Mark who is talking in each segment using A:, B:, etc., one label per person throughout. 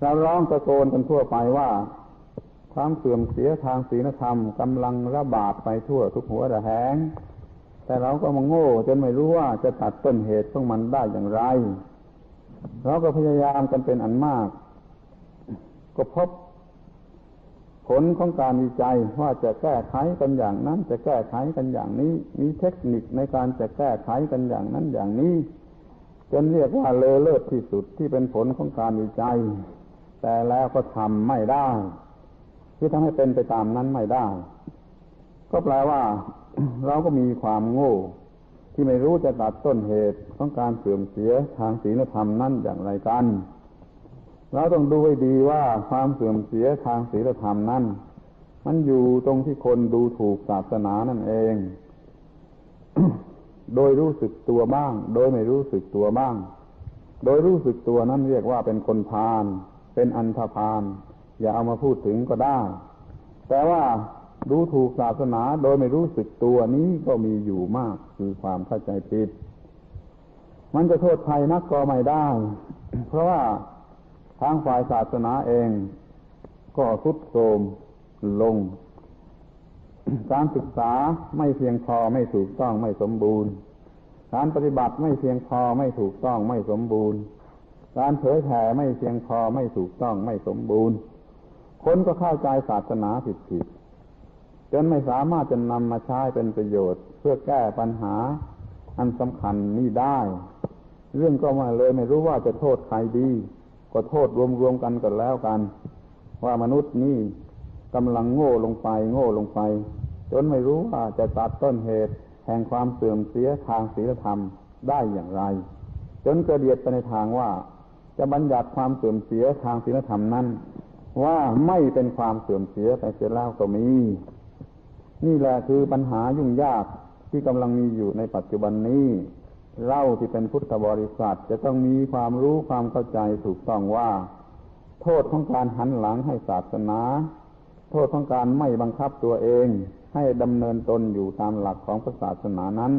A: เราร้องตะโกนกันทั่วไปว่าความเสื่อมเสียทางศีลธรรมกำลังระบาดไปทั่วทุกหัวระแหง แต่เราก็มาโง่จนไม่รู้ว่าจะตัดต้นเหตุของมันได้อย่างไร เราก็พยายามกันเป็นอันมาก ก็พบผลของการวิจัยว่าจะแก้ไขกันอย่างนั้น จะแก้ไขกันอย่างนี้ มีเทคนิคในการจะแก้ไขกันอย่างนั้นอย่างนี้ จนเรียกว่าเลอเลิศที่สุดที่เป็นผลของการวิจัย แต่แล้วก็ทำไม่ได้คือทำให้เป็นไปตามนั้นไม่ได้ ก็แปลว่า เราก็มีความโง่ ที่ไม่รู้จะตัดต้นเหตุของการเสื่อมเสียทางศีลธรรมนั่นอย่างไรกัน เราต้องดูให้ดีว่าความเสื่อมเสียทางศีลธรรมนั้นมันอยู่ตรงที่คนดูถูกศาสนานั่นเอง โดยรู้สึกตัวบ้าง โดยไม่รู้สึกตัวบ้าง โดยรู้สึกตัวนั้นเรียกว่าเป็นคนพาล เป็นอันธพาลอย่าเอามาพูดถึงก็ได้ แต่ว่าดูถูกศาสนาโดยไม่รู้สึกตัวนี้ก็มีอยู่มากคือความเข้าใจผิด มันจะโทษใครนักก็ไม่ได้ เพราะว่าทางฝ่ายศาสนาเอง ก็ทุดโทรมลง การศึกษาไม่เพียงพอไม่ถูกต้องไม่สมบูรณ์ การปฏิบัติไม่เพียงพอไม่ถูกต้องไม่สมบูรณ์ การเผยแผ่ไม่เพียงพอไม่ถูกต้องไม่สมบูรณ์ คนก็เข้าใจศาสนาผิดผิดจนไม่สามารถจะนำมาใช้เป็นประโยชน์ เพื่อแก้ปัญหา อันสำคัญนี้ได้ เรื่องก็มาเลยไม่รู้ว่าจะโทษใครดี ก็โทษรวมๆกันกันแล้วกัน ว่ามนุษย์นี่กำลังโง่ลงไป โง่ลงไป จนไม่รู้ว่าจะตัดต้นเหตุ แห่งความเสื่อมเสียทางศีลธรรมได้อย่างไร จนกระเดียดไปในทางว่า จะบัญญัติความเสื่อมเสียทางศีลธรรมนั้น ว่าไม่เป็นความเสื่อมเสียไปเสียแล้วก็มี นี่แหละคือปัญหายุ่งยากที่กำลังมีอยู่ในปัจจุบันนี้เล่าที่เป็นพุทธบริษัทจะต้องมีความรู้ความเข้าใจถูกต้องว่า โทษของการหันหลังให้ศาสนา โทษของการไม่บังคับตัวเอง ให้ดำเนินตนอยู่ตามหลักของศาสนานั้น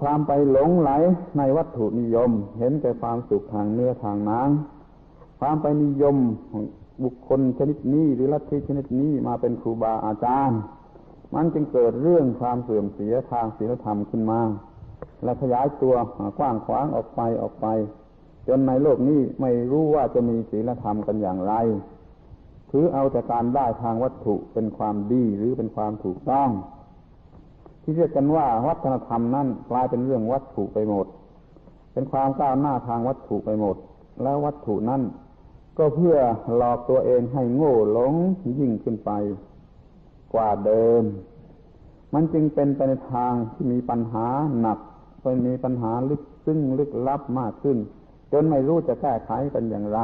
A: ความไปหลงไหลในวัตถุนิยม เห็นแต่ความสุขทางเนื้อทางนางความไปนิยมบุคคลชนิดนี้หรือลัทธิชนิดนี้มาเป็นครูบาอาจารย์ มันจึงเกิดเรื่องความเสื่อมเสียทางศีลธรรมขึ้นมา และขยายตัวกว้างขวางออกไปออกไป จนในโลกนี้ไม่รู้ว่าจะมีศีลธรรมกันอย่างไรถือเอาแต่การได้ทางวัตถุเป็นความดีหรือเป็นความถูกต้อง ที่เรียกกันว่าวัฒนธรรมนั่นกลายเป็นเรื่องวัตถุไปหมด เป็นความก้าวหน้าทางวัตถุไปหมด แล้ววัตถุนั้นก็เพื่อหลอกตัวเองให้โง่หลงยิ่งขึ้นไป กว่าเดิม มันจึงเป็นไปในทางที่มีปัญหาหนักไปมีปัญหาลึกซึ้งลึกลับมากขึ้น จนไม่รู้จะแก้ไขกันอย่างไร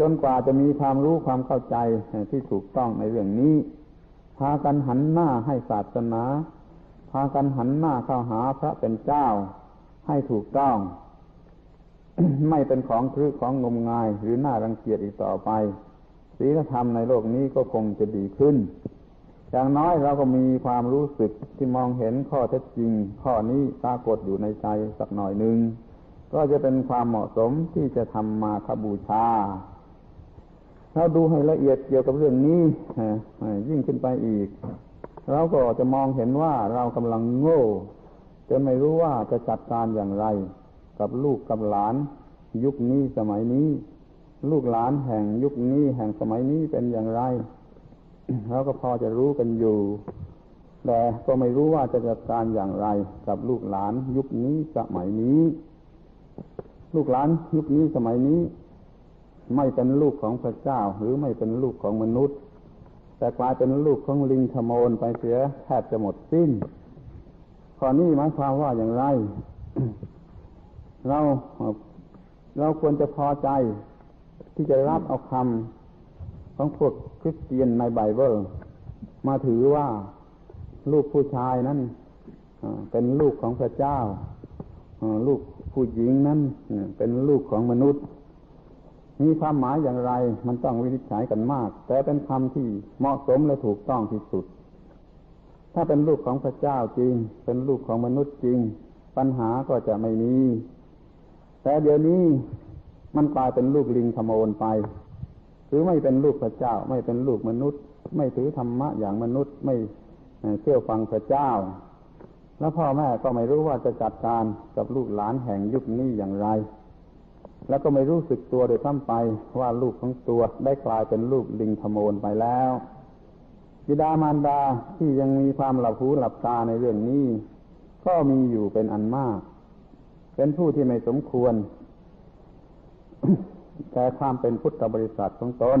A: จนกว่าจะมีความรู้ความเข้าใจที่ถูกต้องในเรื่องนี้ พากันหันหน้าให้ศาสนา พากันหันหน้าเข้าหาพระเป็นเจ้าให้ถูกต้อง ไม่เป็นของครึของงมงายหรือหน่ารังเกียจอีกต่อไปศีลธรรมในโลกนี้ก็คงจะดีขึ้น อย่างน้อยเราก็มีความรู้สึกที่มองเห็นข้อเท็จจริง ข้อนี้ปรากฏอยู่ในใจสักหน่อยหนึ่ง ก็จะเป็นความเหมาะสมที่จะทำมาคบูชา เราดูให้ละเอียดเกี่ยวกับเรื่องนี้ยิ่งขึ้นไปอีก เราก็จะมองเห็นว่าเรากำลังโง่จนไม่รู้ว่าจะจัดการอย่างไร กับลูกกับหลาน ยุคนี้สมัยนี้ ลูกหลานแห่งยุคนี้แห่งสมัยนี้เป็นอย่างไรเราก็พอจะรู้กันอยู่ แต่ก็ไม่รู้ว่าจะจัดการอย่างไร กับลูกหลานยุคนี้สมัยนี้ ลูกหลานยุคนี้สมัยนี้ ไม่เป็นลูกของพระเจ้าหรือไม่เป็นลูกของมนุษย์ แต่กลายเป็นลูกของลิงขโมนไปเสียแทบจะหมดสิ้นข้อนี้หมายความว่าอย่างไร เราเราควรจะพอใจที่จะรับเอาคำของพวกคริสเตียนในไบเบิลมาถือว่าลูกผู้ชายนั้นเป็นลูกของพระเจ้าลูกผู้หญิงนั้นเป็นลูกของมนุษย์ มีความหมายอย่างไรมันต้องวินิจฉัยกันมาก แต่เป็นคำที่เหมาะสมและถูกต้องที่สุด ถ้าเป็นลูกของพระเจ้าจริง เป็นลูกของมนุษย์จริง ปัญหาก็จะไม่มี แต่เดี๋ยวนี้มันกลายเป็นลูกลิงขโมนไปหรือไม่เป็นลูกพระเจ้า ไม่เป็นลูกมนุษย์ ไม่ถือธรรมะอย่างมนุษย์ไม่เชื่อฟังพระเจ้า แล้วพ่อแม่ก็ไม่รู้ว่าจะจัดการกับลูกหลานแห่งยุคนี้อย่างไร แล้วก็ไม่รู้สึกตัวโดยทั้งไปว่าลูกของตัวได้กลายเป็นลูกลิงขโมนไปแล้วบิดามารดาที่ยังมีความหลับหูหลับตาในเรื่องนี้ ก็มีอยู่เป็นอันมาก เป็นผู้ที่ไม่สมควร แต่ความเป็นพุทธบริษัทของตน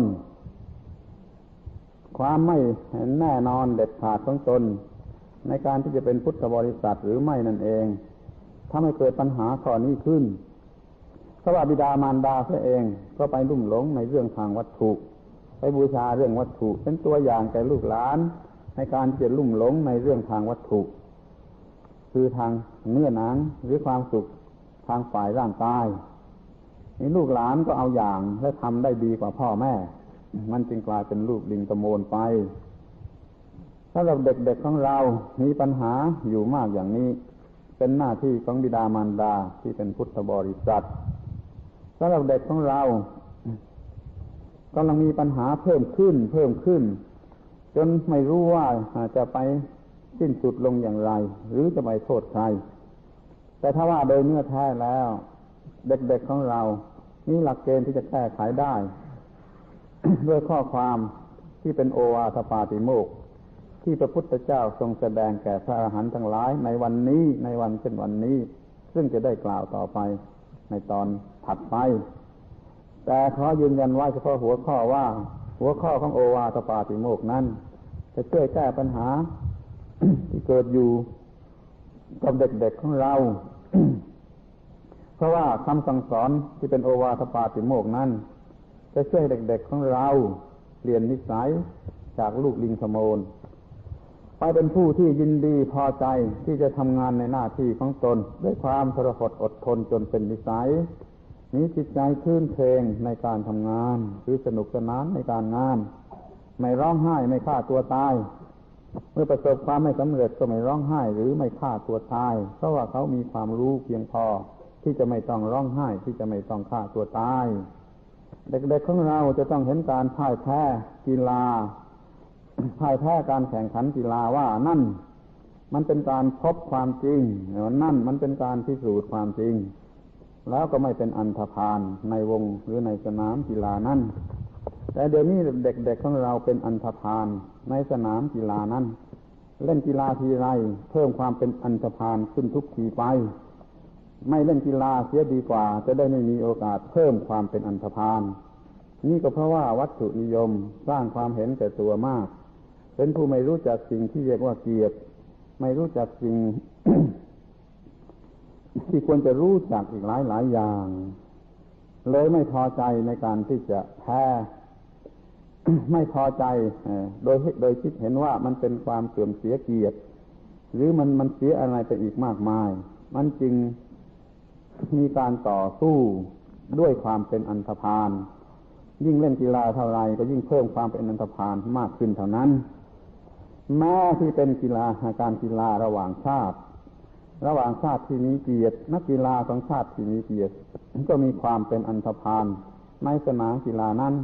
A: ความไม่แน่นอนเด็ดขาดของตน ในการที่จะเป็นพุทธบริษัทหรือไม่นั่นเอง ถ้าไม่เกิดปัญหาข้อนี้ขึ้น ราะว่าบิดามารดาเสียเองก็ไปลุ่มหลงในเรื่องทางวัตถุ ไปบูชาเรื่องวัตถุ เป็นตัวอย่างแก่ลูกหลาน ในการที่จะลุ่มหลงในเรื่องทางวัตถุ คือทางเนื้อหนังหรือความสุขทางฝ่ายร่างกายนี่ลูกหลานก็เอาอย่างและทำได้ดีกว่าพ่อแม่ มันจึงกลายเป็นลูกลิงตะโมนไปถ้าเราเด็กๆของเรามีปัญหาอยู่มากอย่างนี้ เป็นหน้าที่ของบิดามารดาที่เป็นพุทธบริษัท สำหรับเด็กของเรากำลังมีปัญหาเพิ่มขึ้น เพิ่มขึ้น จนไม่รู้ว่าจะไปสิ้นสุดลงอย่างไร หรือจะไปโทษใคร แต่ถ้าว่าโดยเนื้อแท้แล้ว เด็กๆของเรามีหลักเกณฑ์ที่จะแก้ไขได้ ด้วยข้อความที่เป็นโอวาทปาติโมกที่พระพุทธเจ้าทรงแสดงแก่พระอรหันต์ทั้งหลายในวันนี้ในวันเช่นวันนี้ ซึ่งจะได้กล่าวต่อไปในตอน ถัดไป แต่ขอยืนยันไว่าเฉพาะหัวข้อว่า หัวข้อของโอวาทปาติโมกนั้น จะช่วยแก้ปัญหา ที่เกิดอยู่กับเด็กๆของเรา เพราะว่าคำสั่งสอนที่เป็นโอวาทปาติโมกนั้น จะช่วยเด็กๆของเราเปลี่ยนนิสัยจากลูกลิงขโมนไปเป็นผู้ที่ยินดีพอใจที่จะทำงานในหน้าที่ของตน ด้วยความทรหดอดทนจนเป็นนิสัย มีจิตใจคื่นเพลงในการทำงาน หรือสนุกสนานในการงาน ไม่ร้องไห้ไม่ฆ่าตัวตาย เมื่อประสบความไม่สำเร็จก็ไม่ร้องไห้ หรือไม่ฆ่าตัวตาย เพราะว่าเขามีความรู้เพียงพอ ที่จะไม่ต้องร้องไห้ที่จะไม่ต้องฆ่าตัวตาย เด็กๆของเราจะต้องเห็นการพ่ายแพ้กีฬาพ่ายแพ้การแข่งขันกีฬาว่านั่น มันเป็นการพบความจริงนั่นมันเป็นการพิสูจน์ความจริง แล้วก็ไม่เป็นอันธพาลในวงหรือในสนามกีฬานั้น แต่เดี๋ยวนี้เด็กๆของเราเป็นอันธพาลในสนามกีฬานั้น เล่นกีฬาทีไรเพิ่มความเป็นอันธพาลขึ้นทุกทีไป ไม่เล่นกีฬาเสียดีกว่า จะได้ไม่มีโอกาสเพิ่มความเป็นอันธพาลนี่ก็เพราะว่าวัตถุนิยมสร้างความเห็นแก่ตัวมาก เป็นผู้ไม่รู้จักสิ่งที่เรียกว่าเกียรติไม่รู้จักสิ่ง ที่ควรจะรู้จักอีกหลายหลายอย่าง เลยไม่พอใจในการที่จะแพ้ไม่พอใจโดยโดยคิดเห็นว่ามันเป็นความเสื่อมเสียเกียรติ หรือมันมันเสียอะไรไปอีกมากมาย มันจึงมีการต่อสู้ด้วยความเป็นอันธพาลยิ่งเล่นกีฬาเท่าไรก็ยิ่งเพิ่มความเป็นอันธพาลมากขึ้นเท่านั้น แม้ที่เป็นกีฬาการกีฬาระหว่างชาติ ระหว่างชาติที่มีเกียรตินักกีฬาของชาติที่มีเกียรติก็มีความเป็นอันธพาลในสนามกีฬานั้น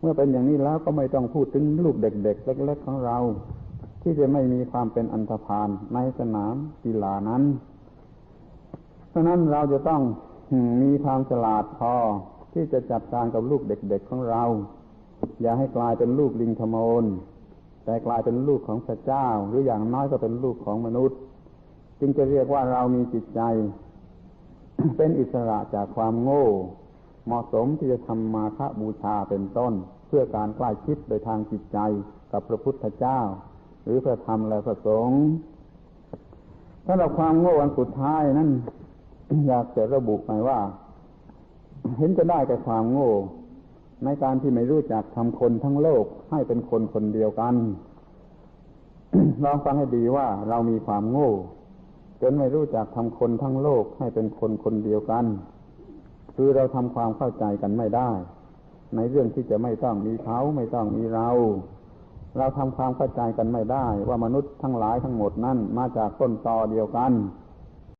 A: เมื่อเป็นอย่างนี้แล้วก็ไม่ต้องพูดถึงลูกเด็กๆเล็ก ๆ ของเรา ที่จะไม่มีความเป็นอันธพาลในสนามกีฬานั้น เพราะนั้นเราจะต้องมีความฉลาดพอที่จะจัดการกับลูกเด็กๆของเรา อย่าให้กลายเป็นลูกลิงขโมนแต่กลายเป็นลูกของพระเจ้า หรืออย่างน้อยก็เป็นลูกของมนุษย์ จึงจะเรียกว่าเรามีจิตใจ เป็นอิสระจากความโง่ เหมาะสมที่จะทำมาฆบูชาเป็นต้น เพื่อการใกล้ชิดโดยทางจิตใจกับพระพุทธเจ้า หรือพระธรรมและพระสงฆ์ถ้าเราความโง่อันสุดท้ายนั้นอยากจะระบุหมายว่า เห็นจะได้แต่ความโง่ ในการที่ไม่รู้จักทำคนทั้งโลกให้เป็นคนคนเดียวกันลองฟังให้ดีว่าเรามีความโง่ จนไม่รู้จักทำคนทั้งโลกให้เป็นคนคนเดียวกัน คือเราทำความเข้าใจกันไม่ได้ ในเรื่องที่จะไม่ต้องมีเขาไม่ต้องมีเรา เราทำความเข้าใจกันไม่ได้ ว่ามนุษย์ทั้งหลายทั้งหมดนั้นมาจากต้นตอเดียวกัน